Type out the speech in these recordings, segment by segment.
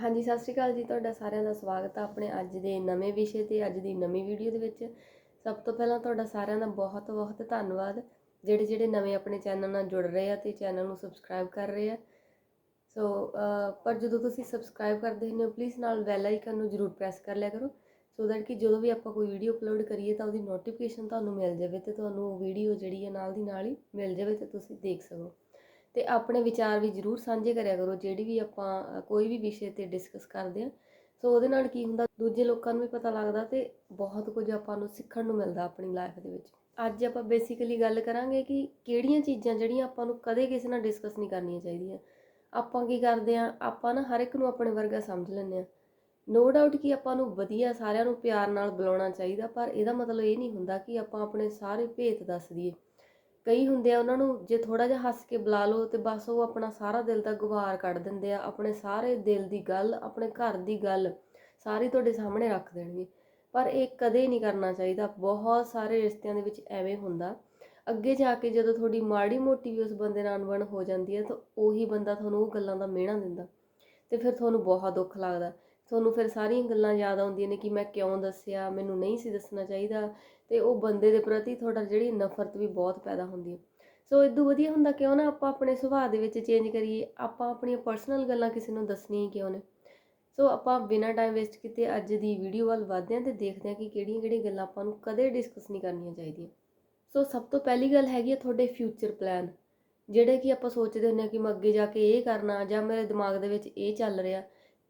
ਹਾਂਜੀ, ਸਤਿ ਸ਼੍ਰੀ ਅਕਾਲ ਜੀ, ਤੁਹਾਡਾ ਸਾਰਿਆਂ ਦਾ ਸਵਾਗਤ ਹੈ ਆਪਣੇ ਅੱਜ ਦੇ ਨਵੇਂ ਵਿਸ਼ੇ ਤੇ, ਅੱਜ ਦੀ ਨਵੀਂ ਵੀਡੀਓ ਦੇ ਵਿੱਚ। ਸਭ ਤੋਂ ਪਹਿਲਾਂ ਤੁਹਾਡਾ ਸਾਰਿਆਂ ਦਾ ਬਹੁਤ ਬਹੁਤ ਧੰਨਵਾਦ। ਜਿਹੜੇ ਜਿਹੜੇ ਨਵੇਂ ਆਪਣੇ ਚੈਨਲ ਨਾਲ ਜੁੜ ਰਹੇ ਆ ਤੇ ਚੈਨਲ ਨੂੰ ਸਬਸਕ੍ਰਾਈਬ ਕਰ ਰਹੇ ਆ। ਸੋ ਪਰ ਜਦੋਂ ਤੁਸੀਂ ਸਬਸਕ੍ਰਾਈਬ ਕਰਦੇ ਹੁੰਦੇ ਹੋ ਪਲੀਜ਼ ਨਾਲ ਬੈਲ ਆਈਕਨ ਨੂੰ ਜਰੂਰ ਪ੍ਰੈਸ ਕਰ ਲਿਆ ਕਰੋ ਸੋ ਦੈਟ ਕਿ ਜਦੋਂ ਵੀ ਆਪਾਂ ਕੋਈ ਵੀਡੀਓ ਅਪਲੋਡ ਕਰੀਏ ਤਾਂ ਉਹਦੀ ਨੋਟੀਫਿਕੇਸ਼ਨ ਤੁਹਾਨੂੰ ਮਿਲ ਜਾਵੇ ਤੇ ਤੁਹਾਨੂੰ ਉਹ ਵੀਡੀਓ ਜਿਹੜੀ ਹੈ ਨਾਲ ਦੀ ਨਾਲ ਹੀ ਮਿਲ ਜਾਵੇ ਤੇ ਤੁਸੀਂ ਦੇਖ ਸਕੋ। ਤੇ ਆਪਣੇ ਵਿਚਾਰ ਵੀ ਜਰੂਰ ਸਾਂਝੇ ਕਰਿਆ ਕਰੋ, ਜਿਹੜੀ ਵੀ ਆਪਾਂ ਕੋਈ ਵੀ ਵਿਸ਼ੇ ਤੇ ਡਿਸਕਸ ਕਰਦੇ ਆ ਸੋ ਉਹਦੇ ਨਾਲ ਕੀ ਹੁੰਦਾ, ਦੂਜੇ ਲੋਕਾਂ ਨੂੰ ਵੀ ਪਤਾ ਲੱਗਦਾ ਤੇ ਬਹੁਤ ਕੁਝ ਆਪਾਂ ਨੂੰ ਸਿੱਖਣ ਨੂੰ ਮਿਲਦਾ ਆਪਣੀ ਲਾਈਫ ਦੇ ਵਿੱਚ। ਅੱਜ ਆਪਾਂ ਬੇਸਿਕਲੀ ਗੱਲ ਕਰਾਂਗੇ ਕਿ ਕਿਹੜੀਆਂ ਚੀਜ਼ਾਂ ਜਿਹੜੀਆਂ ਆਪਾਂ ਨੂੰ ਕਦੇ ਕਿਸੇ ਨਾਲ ਡਿਸਕਸ ਨਹੀਂ ਕਰਨੀਆਂ ਚਾਹੀਦੀਆਂ। ਆਪਾਂ ਕੀ ਕਰਦੇ ਆ ਆਪਾਂ ਨਾ ਹਰ ਇੱਕ ਨੂੰ ਆਪਣੇ ਵਰਗਾ ਸਮਝ ਲੈਂਦੇ ਆ ਨੋ ਡਾਊਟ ਕਿ ਆਪਾਂ ਨੂੰ ਵਧੀਆ ਸਾਰਿਆਂ ਨੂੰ ਪਿਆਰ ਨਾਲ ਬੁਲਾਉਣਾ ਚਾਹੀਦਾ, ਪਰ ਇਹਦਾ ਮਤਲਬ ਇਹ ਨਹੀਂ ਹੁੰਦਾ ਕਿ ਆਪਾਂ ਆਪਣੇ ਸਾਰੇ ਭੇਤ ਦੱਸ ਦਈਏ। ਕਈ ਹੁੰਦੇ ਆ ਉਹਨਾਂ ਨੂੰ ਜੇ ਥੋੜਾ ਜਿਹਾ ਹੱਸ ਕੇ ਬੁਲਾ ਲਓ ਤੇ ਬਸ ਉਹ ਆਪਣਾ ਸਾਰਾ ਦਿਲ ਦਾ ਗੁਬਾਰ ਕੱਢ ਦਿੰਦੇ ਆ, ਆਪਣੇ ਸਾਰੇ ਦਿਲ ਦੀ ਗੱਲ, ਆਪਣੇ ਘਰ ਦੀ ਗੱਲ ਸਾਰੀ ਤੁਹਾਡੇ ਸਾਹਮਣੇ ਰੱਖ ਦੇਣਗੇ। ਪਰ ਇਹ ਕਦੇ ਨਹੀਂ ਕਰਨਾ ਚਾਹੀਦਾ, ਬਹੁਤ ਸਾਰੇ ਰਿਸ਼ਤਿਆਂ ਦੇ ਵਿੱਚ ਐਵੇਂ ਹੁੰਦਾ। ਅੱਗੇ ਜਾ ਕੇ ਜਦੋਂ ਤੁਹਾਡੀ ਮਾੜੀ ਮੋਟੀ ਵੀ ਉਸ ਬੰਦੇ ਨਾਲ ਅਣਬਣ ਹੋ ਜਾਂਦੀ ਹੈ ਤਾਂ ਉਹੀ ਬੰਦਾ ਤੁਹਾਨੂੰ ਉਹ ਗੱਲਾਂ ਦਾ ਮਿਹਣਾ ਦਿੰਦਾ ਤੇ ਫਿਰ ਤੁਹਾਨੂੰ ਬਹੁਤ ਦੁੱਖ ਲੱਗਦਾ। ਤੁਹਾਨੂੰ ਫਿਰ ਸਾਰੀਆਂ ਗੱਲਾਂ ਯਾਦ ਆਉਂਦੀਆਂ ਨੇ ਕਿ ਮੈਂ ਕਿਉਂ ਦੱਸਿਆ, ਮੈਨੂੰ ਨਹੀਂ ਸੀ ਦੱਸਣਾ ਚਾਹੀਦਾ ਤੇ ਉਹ ਬੰਦੇ ਦੇ ਪ੍ਰਤੀ ਤੁਹਾਡਾ ਜਿਹੜੀ ਨਫ਼ਰਤ ਵੀ ਬਹੁਤ ਪੈਦਾ ਹੁੰਦੀ ਹੈ। ਸੋ ਇਦੋਂ ਵਧੀਆ ਹੁੰਦਾ ਕਿਉਂ ਨਾ ਆਪਾਂ ਆਪਣੇ ਸੁਭਾਅ ਦੇ ਵਿੱਚ ਚੇਂਜ ਕਰੀਏ, ਆਪਾਂ ਆਪਣੀਆਂ ਪਰਸਨਲ ਗੱਲਾਂ ਕਿਸੇ ਨੂੰ ਦੱਸਣੀਆਂ ਕਿਉਂ ਨੇ। ਸੋ ਆਪਾਂ ਬਿਨਾਂ ਟਾਈਮ ਵੇਸਟ ਕੀਤੇ ਅੱਜ ਦੀ ਵੀਡੀਓ ਵੱਲ ਵਧਦੇ ਹਾਂ ਤੇ ਦੇਖਦੇ ਹਾਂ ਕਿ ਕਿਹੜੀਆਂ ਕਿਹੜੀਆਂ ਗੱਲਾਂ ਆਪਾਂ ਨੂੰ ਕਦੇ ਡਿਸਕਸ ਨਹੀਂ ਕਰਨੀਆਂ ਚਾਹੀਦੀਆਂ। ਸੋ ਸਭ ਤੋਂ ਪਹਿਲੀ ਗੱਲ ਹੈਗੀ ਹੈ ਤੁਹਾਡੇ ਫਿਊਚਰ ਪਲਾਨ ਜਿਹੜੇ ਕਿ ਆਪਾਂ ਸੋਚਦੇ ਹੁੰਦੇ ਹਾਂ ਕਿ ਮੈਂ ਅੱਗੇ ਜਾ ਕੇ ਇਹ ਕਰਨਾ ਜਾਂ ਮੇਰੇ ਦਿਮਾਗ ਦੇ ਵਿੱਚ ਇਹ ਚੱਲ ਰਿਹਾ।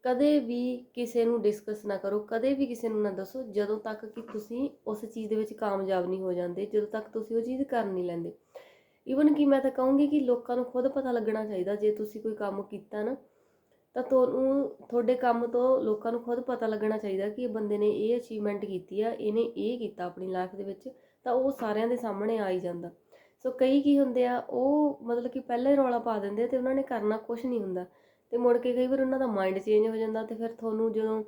ਕਦੇ ਵੀ ਕਿਸੇ ਨੂੰ ਡਿਸਕਸ ਨਾ ਕਰੋ, ਕਦੇ ਵੀ ਕਿਸੇ ਨੂੰ ਨਾ ਦੱਸੋ, ਜਦੋਂ ਤੱਕ ਕਿ ਤੁਸੀਂ ਉਸ ਚੀਜ਼ ਦੇ ਵਿੱਚ ਕਾਮਯਾਬ ਨਹੀਂ ਹੋ ਜਾਂਦੇ, ਜਦੋਂ ਤੱਕ ਤੁਸੀਂ ਉਹ ਚੀਜ਼ ਕਰ ਨਹੀਂ ਲੈਂਦੇ। ਈਵਨ ਕਿ ਮੈਂ ਤਾਂ ਕਹੂੰਗੀ ਕਿ ਲੋਕਾਂ ਨੂੰ ਖੁਦ ਪਤਾ ਲੱਗਣਾ ਚਾਹੀਦਾ, ਜੇ ਤੁਸੀਂ ਕੋਈ ਕੰਮ ਕੀਤਾ ਨਾ, ਤਾਂ ਤੁਹਾਨੂੰ, ਤੁਹਾਡੇ ਕੰਮ ਤੋਂ ਲੋਕਾਂ ਨੂੰ ਖੁਦ ਪਤਾ ਲੱਗਣਾ ਚਾਹੀਦਾ ਕਿ ਇਹ ਬੰਦੇ ਨੇ ਇਹ ਅਚੀਵਮੈਂਟ ਕੀਤੀ ਆ, ਇਹਨੇ ਇਹ ਕੀਤਾ ਆਪਣੀ ਲਾਈਫ ਦੇ ਵਿੱਚ, ਤਾਂ ਉਹ ਸਾਰਿਆਂ ਦੇ ਸਾਹਮਣੇ ਆ ਹੀ ਜਾਂਦਾ। ਸੋ ਕਈ ਕੀ ਹੁੰਦੇ ਆ, ਉਹ ਮਤਲਬ ਕਿ ਪਹਿਲਾਂ ਹੀ ਰੌਲਾ ਪਾ ਦਿੰਦੇ ਆ ਤੇ ਉਹਨਾਂ ਨੇ ਕਰਨਾ ਕੁਝ ਨਹੀਂ ਹੁੰਦਾ। ਅਤੇ ਮੁੜ ਕੇ ਕਈ ਵਾਰ ਉਹਨਾਂ ਦਾ ਮਾਇੰਡ ਚੇਂਜ ਹੋ ਜਾਂਦਾ ਅਤੇ ਫਿਰ ਤੁਹਾਨੂੰ ਜਦੋਂ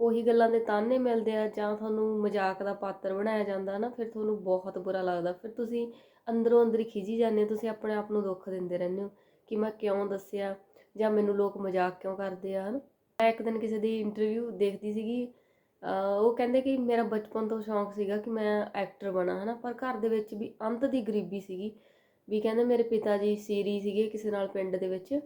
ਉਹੀ ਗੱਲਾਂ ਦੇ ਤਾਨੇ ਮਿਲਦੇ ਆ ਜਾਂ ਤੁਹਾਨੂੰ ਮਜ਼ਾਕ ਦਾ ਪਾਤਰ ਬਣਾਇਆ ਜਾਂਦਾ ਨਾ, ਫਿਰ ਤੁਹਾਨੂੰ ਬਹੁਤ ਬੁਰਾ ਲੱਗਦਾ। ਫਿਰ ਤੁਸੀਂ ਅੰਦਰੋਂ ਅੰਦਰ ਹੀ ਖਿਜੀ ਜਾਂਦੇ ਹੋ, ਤੁਸੀਂ ਆਪਣੇ ਆਪ ਨੂੰ ਦੁੱਖ ਦਿੰਦੇ ਰਹਿੰਦੇ ਹੋ ਕਿ ਮੈਂ ਕਿਉਂ ਦੱਸਿਆ ਜਾਂ ਮੈਨੂੰ ਲੋਕ ਮਜ਼ਾਕ ਕਿਉਂ ਕਰਦੇ ਆ, ਹਨ? ਮੈਂ ਇੱਕ ਦਿਨ ਕਿਸੇ ਦੀ ਇੰਟਰਵਿਊ ਦੇਖਦੀ ਸੀਗੀ ਉਹ ਕਹਿੰਦੇ ਕਿ ਮੇਰਾ ਬਚਪਨ ਤੋਂ ਸ਼ੌਂਕ ਸੀਗਾ ਕਿ ਮੈਂ ਐਕਟਰ ਬਣਾ, ਹਨਾ? ਪਰ ਘਰ ਦੇ ਵਿੱਚ ਵੀ ਅੰਤ ਦੀ ਗਰੀਬੀ ਸੀਗੀ। ਵੀ ਕਹਿੰਦੇ ਮੇਰੇ ਪਿਤਾ ਜੀ ਸੀਰੀ ਸੀਗੇ ਕਿਸੇ ਨਾਲ ਪਿੰਡ ਦੇ ਵਿੱਚ।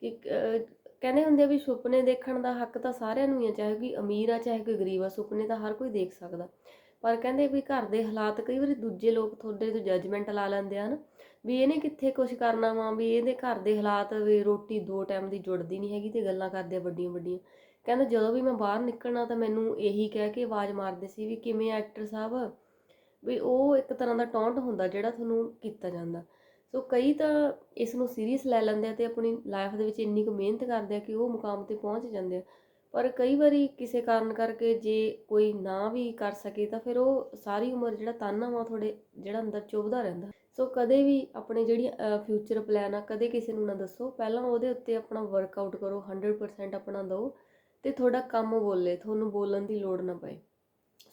ਕਿ, ਅਹ, ਕਹਿੰਦੇ ਹੁੰਦੇ ਆ ਵੀ ਸੁਪਨੇ ਦੇਖਣ ਦਾ ਹੱਕ ਤਾਂ ਸਾਰਿਆਂ ਨੂੰ ਹੀ ਆ, ਚਾਹੇ ਕੋਈ ਅਮੀਰ ਆ, ਚਾਹੇ ਕੋਈ ਗਰੀਬ ਆ, ਸੁਪਨੇ ਤਾਂ ਹਰ ਕੋਈ ਦੇਖ ਸਕਦਾ। ਪਰ ਕਹਿੰਦੇ ਵੀ ਘਰ ਦੇ ਹਾਲਾਤ ਕਈ ਵਾਰੀ ਦੂਜੇ ਲੋਕ ਤੁਹਾਡੇ ਤੋਂ ਜੱਜਮੈਂਟ ਲਾ ਲੈਂਦੇ ਹਨ ਵੀ ਇਹਨੇ ਕਿੱਥੇ ਕੁਝ ਕਰਨਾ ਵਾ, ਵੀ ਇਹਦੇ ਘਰ ਦੇ ਹਾਲਾਤ ਵੀ ਰੋਟੀ ਦੋ ਟਾਈਮ ਦੀ ਜੁੜਦੀ ਨਹੀਂ ਹੈਗੀ ਤੇ ਗੱਲਾਂ ਕਰਦੇ ਆ ਵੱਡੀਆਂ ਵੱਡੀਆਂ। ਕਹਿੰਦਾ ਜਦੋਂ ਵੀ ਮੈਂ ਬਾਹਰ ਨਿਕਲਣਾ ਤਾਂ ਮੈਨੂੰ ਇਹੀ ਕਹਿ ਕੇ ਆਵਾਜ਼ ਮਾਰਦੇ ਸੀ ਵੀ ਕਿਵੇਂ ਐਕਟਰ ਸਾਹਿਬ? ਵੀ ਉਹ ਇੱਕ ਤਰ੍ਹਾਂ ਦਾ ਟੌਂਟ ਹੁੰਦਾ ਜਿਹੜਾ ਤੁਹਾਨੂੰ ਕੀਤਾ ਜਾਂਦਾ। ਸੋ ਕਈ ਤਾਂ ਇਸ ਨੂੰ ਸੀਰੀਅਸ ਲੈ ਲੈਂਦੇ ਆ ਤੇ ਆਪਣੀ ਲਾਈਫ ਦੇ ਵਿੱਚ ਇੰਨੀ ਕੁ ਮਿਹਨਤ ਕਰਦੇ ਆ ਕਿ ਉਹ ਮੁਕਾਮ ਤੇ ਪਹੁੰਚ ਜਾਂਦੇ ਆ। ਪਰ ਕਈ ਵਾਰੀ ਕਿਸੇ ਕਾਰਨ ਕਰਕੇ ਜੇ ਕੋਈ ਨਾ ਵੀ ਕਰ ਸਕੇ ਤਾਂ ਫਿਰ ਉਹ ਸਾਰੀ ਉਮਰ ਜਿਹੜਾ ਤਾਨਾ ਵਾ ਤੁਹਾਡੇ ਜਿਹੜਾ ਅੰਦਰ ਚੁਭਦਾ ਰਹਿੰਦਾ। ਸੋ ਕਦੇ ਵੀ ਆਪਣੇ ਜਿਹੜੀ ਫਿਊਚਰ ਪਲਾਨ ਆ, ਕਦੇ ਕਿਸੇ ਨੂੰ ਨਾ ਦੱਸੋ। ਪਹਿਲਾਂ ਉਹਦੇ ਉੱਤੇ ਆਪਣਾ ਵਰਕਆਊਟ ਕਰੋ 100% ਆਪਣਾ ਦਿਓ ਤੇ ਤੁਹਾਡਾ ਕੰਮ ਬੋਲੇ, ਤੁਹਾਨੂੰ ਬੋਲਣ ਦੀ ਲੋੜ ਨਾ ਪਏ।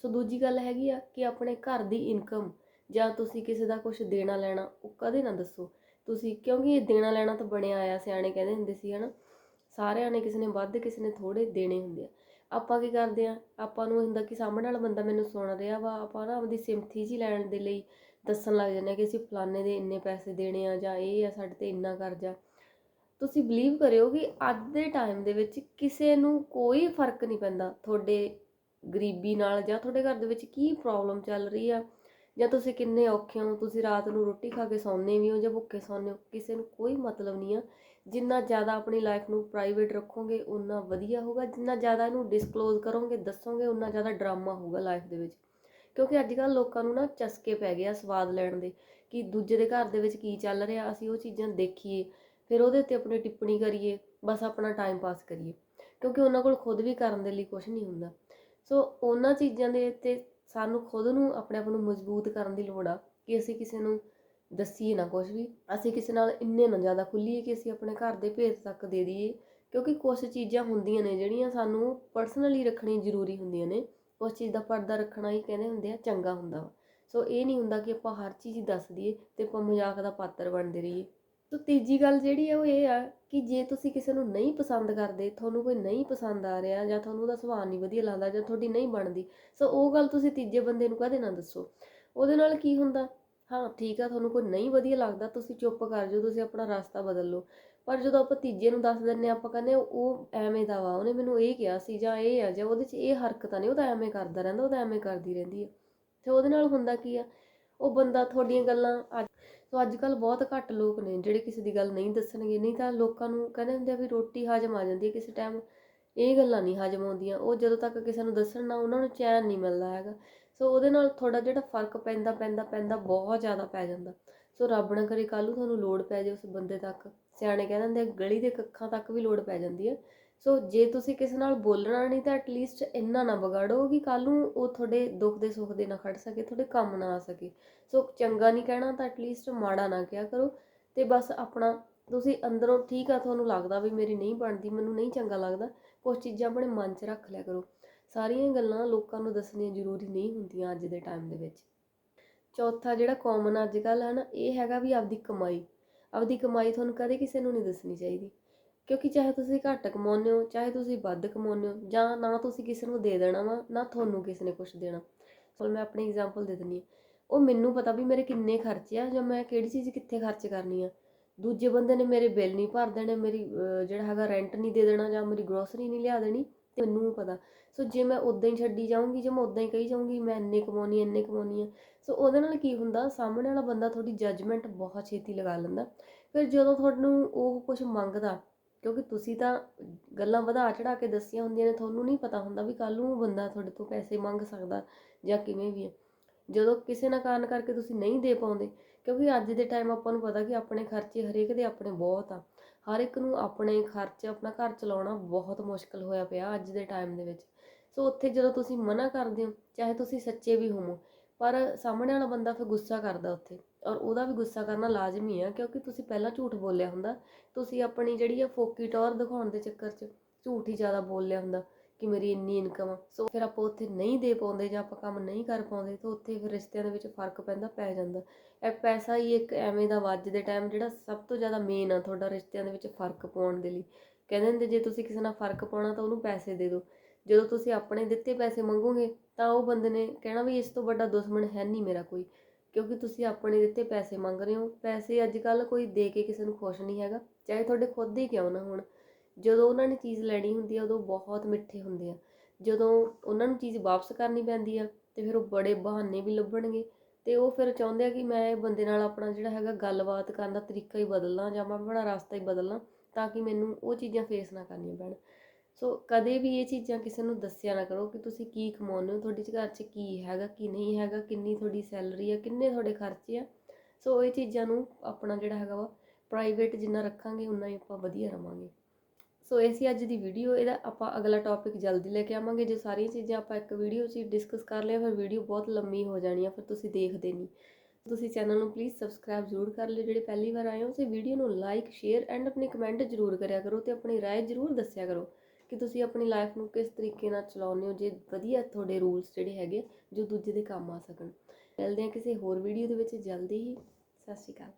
ਸੋ ਦੂਜੀ ਗੱਲ ਹੈਗੀ ਆ ਕਿ ਆਪਣੇ ਘਰ ਦੀ ਇਨਕਮ ਜਾਂ ਤੁਸੀਂ ਕਿਸੇ ਦਾ ਕੁਝ ਦੇਣਾ ਲੈਣਾ, ਉਹ ਕਦੇ ਨਾ ਦੱਸੋ। ਤੁਸੀਂ, ਕਿਉਂਕਿ ਇਹ ਦੇਣਾ ਲੈਣਾ ਤਾਂ ਬਣਿਆ ਆਇਆ, ਸਿਆਣੇ ਕਹਿੰਦੇ ਹੁੰਦੇ ਸੀ, ਹਨਾ। ਸਾਰਿਆਂ ਨੇ ਕਿਸੇ ਨੇ ਵੱਧ, ਕਿਸੇ ਨੇ ਥੋੜੇ ਦੇਣੇ ਹੁੰਦੇ ਆ। ਆਪਾਂ ਕੀ ਕਰਦੇ ਆ? ਆਪਾਂ ਨੂੰ ਇਹ ਹੁੰਦਾ ਕਿ ਸਾਹਮਣੇ ਵਾਲਾ ਬੰਦਾ ਮੈਨੂੰ ਸੁਣ ਰਿਹਾ ਵਾ, ਆਪਾਂ ਨਾ ਆਪਦੀ ਸਿੰਪਥੀ ਜੀ ਲੈਣ ਦੇ ਲਈ ਦੱਸਣ ਲੱਗ ਜਾਂਦੇ ਆ ਕਿ ਅਸੀਂ ਫਲਾਣੇ ਦੇ ਇੰਨੇ ਪੈਸੇ ਦੇਣੇ ਆ ਜਾਂ ਇਹ ਆ ਸਾਡੇ ਤੇ ਇੰਨਾ ਕਰਜ਼ਾ। ਤੁਸੀਂ ਬਲੀਵ ਕਰਿਓ ਕਿ ਅੱਜ ਦੇ ਟਾਈਮ ਦੇ ਵਿੱਚ ਕਿਸੇ ਨੂੰ ਕੋਈ ਫ਼ਰਕ ਨਹੀਂ ਪੈਂਦਾ। ਤੁਹਾਡੇ ਗਰੀਬੀ ਨਾਲ ਜਾਂ ਤੁਹਾਡੇ ਘਰ ਦੇ ਵਿੱਚ ਕੀ ਪ੍ਰੋਬਲਮ ਚੱਲ ਰਹੀ ਆ? ਜਾਂ ਤੁਸੀਂ ਕਿੰਨੇ ਔਖੇ ਹੋ, ਤੁਸੀਂ ਰਾਤ ਨੂੰ ਰੋਟੀ ਖਾ ਕੇ ਸੌਂਦੇ ਵੀ ਹੋ ਜਾਂ ਭੁੱਖੇ ਸੌਂਦੇ ਹੋ, ਕਿਸੇ ਨੂੰ ਕੋਈ ਮਤਲਬ ਨਹੀਂ ਆ। ਜਿੰਨਾ ਜ਼ਿਆਦਾ ਆਪਣੀ ਲਾਈਫ ਨੂੰ ਪ੍ਰਾਈਵੇਟ ਰੱਖੋਗੇ ਉਨਾ ਵਧੀਆ ਹੋਊਗਾ। ਜਿੰਨਾ ਜ਼ਿਆਦਾ ਇਹਨੂੰ ਡਿਸਕਲੋਜ਼ ਕਰੋਗੇ, ਦੱਸੋਗੇ ਉਨਾ ਜ਼ਿਆਦਾ ਡਰਾਮਾ ਹੋਊਗਾ ਲਾਈਫ ਦੇ ਵਿੱਚ। ਕਿਉਂਕਿ ਅੱਜ ਕੱਲ੍ਹ ਲੋਕਾਂ ਨੂੰ ਨਾ ਚਸਕੇ ਪੈ ਗਏ ਆ ਸਵਾਦ ਲੈਣ ਦੇ ਕਿ ਦੂਜੇ ਦੇ ਘਰ ਦੇ ਵਿੱਚ ਕੀ ਚੱਲ ਰਿਹਾ, ਅਸੀਂ ਉਹ ਚੀਜ਼ਾਂ ਦੇਖੀਏ, ਫਿਰ ਉਹਦੇ ਉੱਤੇ ਆਪਣੀ ਟਿੱਪਣੀ ਕਰੀਏ, ਬਸ ਆਪਣਾ ਟਾਈਮ ਪਾਸ ਕਰੀਏ। ਕਿਉਂਕਿ ਉਹਨਾਂ ਕੋਲ ਖੁਦ ਵੀ ਕਰਨ ਦੇ ਲਈ ਕੁਝ ਨਹੀਂ ਹੁੰਦਾ। ਸੋ ਉਹਨਾਂ ਚੀਜ਼ਾਂ ਦੇ ਉੱਤੇ ਸਾਨੂੰ ਖੁਦ ਨੂੰ ਆਪਣੇ ਆਪ ਨੂੰ ਮਜ਼ਬੂਤ ਕਰਨ ਦੀ ਲੋੜ ਆ ਕਿ ਅਸੀਂ ਕਿਸੇ ਨੂੰ ਦੱਸੀਏ ਨਾ ਕੁਝ ਵੀ, ਅਸੀਂ ਕਿਸੇ ਨਾਲ ਇੰਨੇ ਨਾ ਜ਼ਿਆਦਾ ਖੁੱਲੀਏ ਕਿ ਅਸੀਂ ਆਪਣੇ ਘਰ ਦੇ ਭੇਤ ਤੱਕ ਦੇ ਦਈਏ, ਕਿਉਂਕਿ ਕੁਝ ਚੀਜ਼ਾਂ ਹੁੰਦੀਆਂ ਨੇ ਜਿਹੜੀਆਂ ਸਾਨੂੰ ਪਰਸਨਲੀ ਰੱਖਣੀ ਜ਼ਰੂਰੀ ਹੁੰਦੀਆਂ ਨੇ, ਉਸ ਚੀਜ਼ ਦਾ ਪਰਦਾ ਰੱਖਣਾ ਹੀ ਕਹਿੰਦੇ ਹੁੰਦੇ ਆ, ਚੰਗਾ ਹੁੰਦਾ ਵਾ। ਸੋ ਇਹ ਨਹੀਂ ਹੁੰਦਾ ਕਿ ਆਪਾਂ ਹਰ ਚੀਜ਼ ਹੀ ਦੱਸ ਦਈਏ ਤੇ ਆਪਾਂ ਮਜ਼ਾਕ ਦਾ ਪਾਤਰ ਬਣਦੇ ਰਹੀਏ। ਤੋ ਤੀਜੀ ਗੱਲ ਜਿਹੜੀ ਆ ਉਹ ਇਹ ਆ ਕਿ ਜੇ ਤੁਸੀਂ ਕਿਸੇ ਨੂੰ ਨਹੀਂ ਪਸੰਦ ਕਰਦੇ ਤੁਹਾਨੂੰ ਕੋਈ ਨਹੀਂ ਪਸੰਦ ਆ ਰਿਹਾ ਜਾਂ ਤੁਹਾਨੂੰ ਉਹਦਾ ਸੁਭਾਅ ਨਹੀਂ ਵਧੀਆ ਲੱਗਦਾ ਜਾਂ ਤੁਹਾਡੀ ਨਹੀਂ ਬਣਦੀ ਸੋ ਉਹ ਗੱਲ ਤੁਸੀਂ ਤੀਜੇ ਬੰਦੇ ਨੂੰ ਕਦੇ ਨਾ ਦੱਸੋ। ਉਹਦੇ ਨਾਲ ਕੀ ਹੁੰਦਾ? ਹਾਂ ਠੀਕ ਆ ਤੁਹਾਨੂੰ ਕੋਈ ਨਹੀਂ ਵਧੀਆ ਲੱਗਦਾ ਤੁਸੀਂ ਚੁੱਪ ਕਰ ਜਾਓ ਤੁਸੀਂ ਆਪਣਾ ਰਸਤਾ ਬਦਲ ਲਓ। ਪਰ ਜਦੋਂ ਆਪਾਂ ਤੀਜੇ ਨੂੰ ਦੱਸ ਦਿੰਨੇ ਆਪਾਂ ਕਹਿੰਦੇ ਹਾਂ, ਉਹ ਐਵੇਂ ਦਾ ਵਾ ਉਹਨੇ ਮੈਨੂੰ ਇਹ ਕਿਹਾ ਸੀ ਜਾਂ ਇਹ ਆ ਜਾਂ ਉਹਦੇ 'ਚ ਇਹ ਹਰਕਤਾਂ ਨੇ ਉਹ ਤਾਂ ਐਵੇਂ ਕਰਦਾ ਰਹਿੰਦਾ ਉਹ ਤਾਂ ਐਵੇਂ ਕਰਦੀ ਰਹਿੰਦੀ ਆ। ਤੇ ਉਹਦੇ ਨਾਲ ਹੁੰਦਾ ਕੀ ਆ? ਉਹ ਬੰਦਾ ਤੁਹਾਡੀਆਂ ਗੱਲਾਂ ਅੱਜ ਸੋ ਅੱਜ ਕੱਲ ਬਹੁਤ ਘੱਟ ਲੋਕ ਨੇ ਜਿਹੜੇ ਕਿਸੇ ਦੀ ਗੱਲ ਨਹੀਂ ਦੱਸਣਗੇ, ਨਹੀਂ ਤਾਂ ਲੋਕਾਂ ਨੂੰ ਕਹਿੰਦੇ ਹੁੰਦੇ ਆ ਵੀ ਰੋਟੀ ਹਾਜ਼ਮ ਆ ਜਾਂਦੀ ਹੈ, ਕਿਸੇ ਟਾਈਮ ਇਹ ਗੱਲਾਂ ਨਹੀਂ ਹਾਜ਼ਮ ਆਉਂਦੀਆਂ, ਉਹ ਜਦੋਂ ਤੱਕ ਕਿਸੇ ਨੂੰ ਦੱਸਣ ਨਾ ਉਹਨਾਂ ਨੂੰ ਚੈਨ ਨਹੀਂ ਮਿਲਦਾ ਹੈਗਾ। ਸੋ ਉਹਦੇ ਨਾਲ ਥੋੜਾ ਜਿਹੜਾ ਫ਼ਰਕ ਪੈਂਦਾ ਪੈਂਦਾ ਪੈਂਦਾ ਬਹੁਤ ਜ਼ਿਆਦਾ ਪੈ ਜਾਂਦਾ। ਸੋ ਰੱਬ ਨਾ ਕਰੇ ਕੱਲ੍ਹ ਨੂੰ ਤੁਹਾਨੂੰ ਲੋੜ ਪੈ ਜਾਏ ਉਸ ਬੰਦੇ ਤੱਕ। ਸਿਆਣੇ ਕਹਿੰਦੇ ਹੁੰਦੇ ਆ, ਗਲੀ ਦੇ ਕੱਖਾਂ ਤੱਕ ਵੀ ਲੋੜ ਪੈ ਜਾਂਦੀ ਹੈ। ਸੋ ਜੇ ਤੁਸੀਂ ਕਿਸੇ ਨਾਲ ਬੋਲਣਾ ਨਹੀਂ, ਤਾਂ ਐਟਲੀਸਟ ਇੰਨਾ ਨਾ ਵਿਗਾੜੋ ਕਿ ਕੱਲ੍ਹ ਨੂੰ ਉਹ ਤੁਹਾਡੇ ਦੁੱਖ ਦੇ ਸੁੱਖ ਦੇ ਨਾ ਖੜ ਸਕੇ, ਤੁਹਾਡੇ ਕੰਮ ਨਾ ਆ ਸਕੇ। ਸੋ ਚੰਗਾ ਨਹੀਂ ਕਹਿਣਾ, ਤਾਂ ਐਟਲੀਸਟ ਮਾੜਾ ਨਾ ਕਿਹਾ ਕਰੋ। ਤੇ ਬਸ ਆਪਣਾ, ਤੁਸੀਂ ਅੰਦਰੋਂ ਠੀਕ ਆ, ਤੁਹਾਨੂੰ ਲੱਗਦਾ ਵੀ ਮੇਰੀ ਨਹੀਂ ਬਣਦੀ, ਮੈਨੂੰ ਨਹੀਂ ਚੰਗਾ ਲੱਗਦਾ ਕੁਝ ਚੀਜ਼ਾਂ ਆਪਣੇ ਮਨ 'ਚ ਰੱਖ ਲਿਆ ਕਰੋ। ਸਾਰੀਆਂ ਗੱਲਾਂ ਲੋਕਾਂ ਨੂੰ ਦੱਸਣੀਆਂ ਜ਼ਰੂਰੀ ਨਹੀਂ ਹੁੰਦੀਆਂ ਅੱਜ ਦੇ ਟਾਈਮ ਦੇ ਵਿੱਚ। ਚੌਥਾ ਜਿਹੜਾ ਕਾਮਨ ਅੱਜ ਕੱਲ੍ਹ ਹੈ ਨਾ, ਇਹ ਹੈਗਾ ਵੀ ਆਪਦੀ ਕਮਾਈ। ਆਪਦੀ ਕਮਾਈ ਤੁਹਾਨੂੰ ਕਦੇ ਕਿਸੇ ਨੂੰ ਨਹੀਂ ਦੱਸਣੀ ਚਾਹੀਦੀ। ਕਿਉਂਕਿ ਚਾਹੇ ਤੁਸੀਂ ਘੱਟ ਕਮਾਉਂਦੇ ਹੋ, ਚਾਹੇ ਤੁਸੀਂ ਵੱਧ ਕਮਾਉਂਦੇ ਹੋ, ਜਾਂ ਨਾ ਤੁਸੀਂ ਕਿਸੇ ਨੂੰ ਦੇ ਦੇਣਾ ਵਾ, ਨਾ ਤੁਹਾਨੂੰ ਕਿਸੇ ਨੇ ਕੁਝ ਦੇਣਾ। ਚਲ ਮੈਂ ਆਪਣੀ ਐਗਜ਼ਾਮਪਲ ਦੇ ਦਿੰਦੀ ਹਾਂ। ਉਹ ਮੈਨੂੰ ਪਤਾ ਵੀ ਮੇਰੇ ਕਿੰਨੇ ਖਰਚੇ ਆ, ਜਾਂ ਮੈਂ ਕਿਹੜੀ ਚੀਜ਼ ਕਿੱਥੇ ਖਰਚ ਕਰਨੀ ਆ। ਦੂਜੇ ਬੰਦੇ ਨੇ ਮੇਰੇ ਬਿੱਲ ਨਹੀਂ ਭਰ ਦੇਣੇ, ਮੇਰੀ ਜਿਹੜਾ ਹੈਗਾ ਰੈਂਟ ਨਹੀਂ ਦੇ ਦੇਣਾ, ਜਾਂ ਮੇਰੀ ਗਰੋਸਰੀ ਨਹੀਂ ਲਿਆ ਦੇਣੀ, ਤੇ ਮੈਨੂੰ ਪਤਾ। ਸੋ ਜੇ ਮੈਂ ਉਦਾਂ ਹੀ ਛੱਡੀ ਜਾਊਂਗੀ, ਜੇ ਮੈਂ ਉਦਾਂ ਹੀ ਕਹੀ ਜਾਊਂਗੀ, ਮੈਂ ਇੰਨੇ ਕਮਾਉਣੀ ਇੰਨੇ ਕਮਾਉਣੀ ਆ, ਸੋ ਉਹਦੇ ਨਾਲ ਕੀ ਹੁੰਦਾ, ਸਾਹਮਣੇ ਵਾਲਾ ਬੰਦਾ ਤੁਹਾਡੀ ਜੱਜਮੈਂਟ ਬਹੁਤ ਛੇਤੀ ਲਗਾ ਲੈਂਦਾ। ਫਿਰ ਜਦੋਂ ਤੁਹਾਨੂੰ ਉਹ ਕੁਝ ਮੰਗਦਾ ਕਿਉਂਕਿ ਤੁਸੀਂ ਤਾਂ ਗੱਲਾਂ ਵਧਾ ਚੜਾ ਕੇ ਦੱਸੀਆਂ ਹੁੰਦੀਆਂ ਨੇ, ਤੁਹਾਨੂੰ ਨਹੀਂ ਪਤਾ ਹੁੰਦਾ ਵੀ ਕੱਲ ਨੂੰ ਉਹ ਬੰਦਾ ਤੁਹਾਡੇ ਤੋਂ ਪੈਸੇ ਮੰਗ ਸਕਦਾ ਜਾਂ ਕਿਵੇਂ ਵੀ ਹੈ। ਜਦੋਂ ਕਿਸੇ ਨਾ ਕਾਰਨ ਕਰਕੇ ਤੁਸੀਂ ਨਹੀਂ ਦੇ ਪਾਉਂਦੇ, ਕਿਉਂਕਿ ਅੱਜ ਦੇ ਟਾਈਮ ਆਪਾਂ ਨੂੰ ਪਤਾ ਕਿ ਆਪਣੇ ਖਰਚੇ ਹਰੇਕ ਦੇ ਆਪਣੇ ਬਹੁਤ ਆ। ਹਰ ਇੱਕ ਨੂੰ ਆਪਣੇ ਖਰਚ, ਆਪਣਾ ਘਰ ਚਲਾਉਣਾ ਬਹੁਤ ਮੁਸ਼ਕਲ ਹੋਇਆ ਪਿਆ ਅੱਜ ਦੇ ਟਾਈਮ ਦੇ ਵਿੱਚ। ਸੋ ਉੱਥੇ ਜਦੋਂ ਤੁਸੀਂ ਮਨਾ ਕਰਦੇ ਹੋ, ਚਾਹੇ ਤੁਸੀਂ ਸੱਚੇ ਵੀ ਹੋਵੋ, ਪਰ ਸਾਹਮਣੇ ਵਾਲਾ ਬੰਦਾ ਫਿਰ ਗੁੱਸਾ ਕਰਦਾ ਉੱਥੇ। ਔਰ ਉਹਦਾ ਵੀ ਗੁੱਸਾ ਕਰਨਾ ਲਾਜ਼ਮੀ ਆ, ਕਿਉਂਕਿ ਤੁਸੀਂ ਪਹਿਲਾਂ ਝੂਠ ਬੋਲਿਆ ਹੁੰਦਾ। ਤੁਸੀਂ ਆਪਣੀ ਜਿਹੜੀ ਆ ਫੋਕੀ ਟੌਰ ਦਿਖਾਉਣ ਦੇ ਚੱਕਰ 'ਚ ਝੂਠ ਹੀ ਜ਼ਿਆਦਾ ਬੋਲਿਆ ਹੁੰਦਾ ਕਿ ਮੇਰੀ ਇੰਨੀ ਇਨਕਮ ਆ। ਸੋ ਫਿਰ ਆਪਾਂ ਉੱਥੇ ਨਹੀਂ ਦੇ ਪਾਉਂਦੇ ਜਾਂ ਆਪਾਂ ਕੰਮ ਨਹੀਂ ਕਰ ਪਾਉਂਦੇ ਤਾਂ ਉੱਥੇ ਫਿਰ ਰਿਸ਼ਤਿਆਂ ਦੇ ਵਿੱਚ ਫ਼ਰਕ ਪੈਂਦਾ, ਪੈ ਜਾਂਦਾ। ਇਹ ਪੈਸਾ ਹੀ ਇੱਕ ਐਵੇਂ ਦਾ ਵੱਜ ਦੇ ਟਾਈਮ ਜਿਹੜਾ ਸਭ ਤੋਂ ਜ਼ਿਆਦਾ ਮੇਨ ਆ ਤੁਹਾਡਾ ਰਿਸ਼ਤਿਆਂ ਦੇ ਵਿੱਚ ਫ਼ਰਕ ਪਾਉਣ ਦੇ ਲਈ। ਕਹਿੰਦੇ ਹੁੰਦੇ ਜੇ ਤੁਸੀਂ ਕਿਸੇ ਨਾਲ ਫ਼ਰਕ ਪਾਉਣਾ ਤਾਂ ਉਹਨੂੰ ਪੈਸੇ ਦੇ ਦਿਓ। ਜਦੋਂ ਤੁਸੀਂ ਆਪਣੇ ਦਿੱਤੇ ਪੈਸੇ ਮੰਗੋਗੇ ਤਾਂ ਉਹ ਬੰਦੇ ਨੇ ਕਹਿਣਾ ਵੀ ਇਸ ਤੋਂ ਵੱਡਾ ਦੁਸ਼ਮਣ ਹੈ ਨਹੀਂ ਮੇਰਾ ਕੋਈ। ਕਿਉਂਕਿ ਤੁਸੀਂ ਆਪਣੇ ਦਿੱਤੇ ਪੈਸੇ ਮੰਗ ਰਹੇ ਹੋ। ਪੈਸੇ ਅੱਜ ਕੱਲ ਕੋਈ ਦੇ ਕੇ ਕਿਸੇ ਨੂੰ ਖੁਸ਼ ਨਹੀਂ ਹੈਗਾ। ਚਾਹੇ ਤੁਹਾਡੇ ਖੁਦ ਦੇ ਕਿਉਂ ਨਾ ਹੋਣ। ਜਦੋਂ ਉਹਨਾਂ ਨੇ ਚੀਜ਼ ਲੈਣੀ ਹੁੰਦੀ ਆ, ਉਦੋਂ ਬਹੁਤ ਮਿੱਠੇ ਹੁੰਦੇ ਆ। ਜਦੋਂ ਉਹਨਾਂ ਨੂੰ ਚੀਜ਼ ਵਾਪਸ ਕਰਨੀ ਪੈਂਦੀ ਆ, ਤੇ ਫਿਰ ਉਹ ਬੜੇ ਬਹਾਨੇ ਵੀ ਲੱਭਣਗੇ। ਤੇ ਉਹ ਫਿਰ ਚਾਹੁੰਦੇ ਆ ਕਿ ਮੈਂ ਬੰਦੇ ਨਾਲ ਆਪਣਾ ਜਿਹੜਾ ਹੈਗਾ ਗੱਲਬਾਤ ਕਰਨ ਦਾ ਤਰੀਕਾ ਹੀ ਬਦਲਾਂ ਜਾਂ ਮੈਂ ਆਪਣਾ ਰਸਤਾ ਹੀ ਬਦਲਾਂ ਤਾਂ ਕਿ ਮੈਨੂੰ ਉਹ ਚੀਜ਼ਾਂ ਫੇਸ ਨਾ ਕਰਨੀਆਂ ਪੈਣ। ਸੋ ਕਦੇ ਵੀ ਇਹ ਚੀਜ਼ਾਂ ਕਿਸੇ ਨੂੰ ਦੱਸਿਆ ਨਾ ਕਰੋ ਕਿ ਤੁਸੀਂ ਕੀ ਕਮਾਉਂਦੇ ਹੋ, ਤੁਹਾਡੇ ਘਰ 'ਚ ਕੀ ਹੈਗਾ, ਕੀ ਨਹੀਂ ਹੈਗਾ, ਕਿੰਨੀ ਤੁਹਾਡੀ ਸੈਲਰੀ ਆ, ਕਿੰਨੇ ਤੁਹਾਡੇ ਖਰਚੇ ਆ। ਸੋ ਇਹ ਚੀਜ਼ਾਂ ਨੂੰ ਆਪਣਾ ਜਿਹੜਾ ਹੈਗਾ ਵਾ ਪ੍ਰਾਈਵੇਟ ਜਿੰਨਾ ਰੱਖਾਂਗੇ ਉਨਾ ਹੀ ਆਪਾਂ ਵਧੀਆ ਰਵਾਂਗੇ। ਸੋ ਇਹ ਸੀ ਅੱਜ ਦੀ ਵੀਡੀਓ ਇਹਦਾ ਆਪਾਂ ਅਗਲਾ ਟੌਪਿਕ ਜਲਦੀ ਲੈ ਕੇ ਆਵਾਂਗੇ। ਜੇ ਸਾਰੀਆਂ ਚੀਜ਼ਾਂ ਆਪਾਂ ਇੱਕ ਵੀਡੀਓ 'ਚ ਡਿਸਕਸ ਕਰ ਲਿਆ, ਫਿਰ ਵੀਡੀਓ ਬਹੁਤ ਲੰਮੀ ਹੋ ਜਾਣੀ ਆ, ਫਿਰ ਤੁਸੀਂ ਦੇਖਦੇ ਨਹੀਂ। ਤੁਸੀਂ ਚੈਨਲ ਨੂੰ ਪਲੀਜ਼ ਸਬਸਕ੍ਰਾਈਬ ਜ਼ਰੂਰ ਕਰ ਲਿਓ, ਜਿਹੜੇ ਪਹਿਲੀ ਵਾਰ ਆਏ ਹੋ ਤੇ ਵੀਡੀਓ ਨੂੰ ਲਾਈਕ ਸ਼ੇਅਰ ਐਂਡ ਆਪਣੀ ਕਮੈਂਟ ਜ਼ਰੂਰ ਕਰਿਆ ਕਰੋ ਤੇ ਆਪਣੀ ਰਾਏ ਜ਼ਰੂਰ ਦੱਸਿਆ ਕਰੋ। ਕਿ ਤੁਸੀਂ ਆਪਣੀ ਲਾਈਫ ਨੂੰ ਕਿਸ ਤਰੀਕੇ ਨਾਲ ਚਲਾਉਂਦੇ ਹੋ, ਜੇ ਵਧੀਆ ਤੁਹਾਡੇ ਰੂਲਸ ਜਿਹੜੇ ਹੈਗੇ ਜੋ ਦੂਜੇ ਦੇ ਕੰਮ ਆ ਸਕਣ। ਮਿਲਦੇ ਹਾਂ ਕਿਸੇ ਹੋਰ ਵੀਡੀਓ ਦੇ ਵਿੱਚ ਜਲਦੀ ਹੀ। ਸਤਿ ਸ਼੍ਰੀ ਅਕਾਲ।